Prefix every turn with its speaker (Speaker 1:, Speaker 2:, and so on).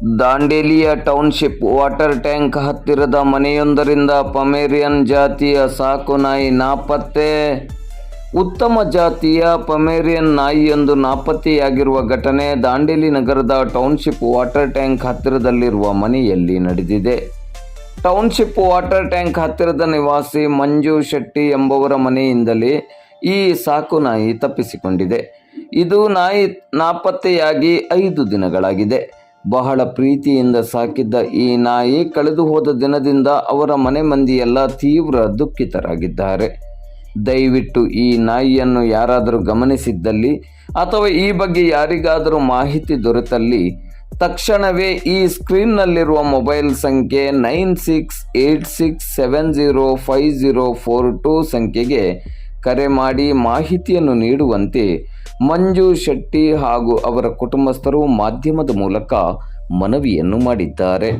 Speaker 1: ದಾಂಡೇಲಿಯ township water tank ಹತ್ತಿರದ ಮನೆಯೊಂದರಿಂದ ಪಮೇರಿಯನ್ ಜಾತಿಯ ಸಾಕು ನಾಯಿ ನಾಪತ್ತೆ. ಉತ್ತಮ ಜಾತಿಯ ಪಮೇರಿಯನ್ ನಾಯಿಯೊಂದು ನಾಪತ್ತೆಯಾಗಿರುವ ಘಟನೆ ದಾಂಡೇಲಿ ನಗರದ ಟೌನ್ಶಿಪ್ ವಾಟರ್ ಟ್ಯಾಂಕ್ ಹತ್ತಿರದಲ್ಲಿರುವ ಮನೆಯಲ್ಲಿ ನಡೆದಿದೆ. ಟೌನ್ಶಿಪ್ ವಾಟರ್ ಟ್ಯಾಂಕ್ ಹತ್ತಿರದ ನಿವಾಸಿ ಮಂಜು ಶೆಟ್ಟಿ ಎಂಬವರ ಮನೆಯಿಂದಲೇ ಈ ಸಾಕು ನಾಯಿ ತಪ್ಪಿಸಿಕೊಂಡಿದೆ. ಇದು ನಾಯಿ ನಾಪತ್ತೆಯಾಗಿ ಐದು ದಿನಗಳಾಗಿದೆ. ಬಹಳ ಪ್ರೀತಿಯಿಂದ ಸಾಕಿದ್ದ ಈ ನಾಯಿ ಕಳೆದು ಹೋದ ದಿನದಿಂದ ಅವರ ಮನೆ ಮಂದಿಯೆಲ್ಲ ತೀವ್ರ ದುಃಖಿತರಾಗಿದ್ದಾರೆ. ದಯವಿಟ್ಟು ಈ ನಾಯಿಯನ್ನು ಯಾರಾದರೂ ಗಮನಿಸಿದ್ದಲ್ಲಿ ಅಥವಾ ಈ ಬಗ್ಗೆ ಯಾರಿಗಾದರೂ ಮಾಹಿತಿ ದೊರೆತಲ್ಲಿ ತಕ್ಷಣವೇ ಈ ಸ್ಕ್ರೀನ್ನಲ್ಲಿರುವ ಮೊಬೈಲ್ ಸಂಖ್ಯೆ nine six eight six seven zero five zero four two ಸಂಖ್ಯೆಗೆ ಕರೆ ಮಾಡಿ ಮಾಹಿತಿಯನ್ನು ನೀಡುವಂತೆ ಮಂಜು ಶೆಟ್ಟಿ ಹಾಗೂ ಅವರ ಕುಟುಂಬಸ್ಥರು ಮಾಧ್ಯಮದ ಮೂಲಕ ಮನವಿಯನ್ನು ಮಾಡಿದ್ದಾರೆ.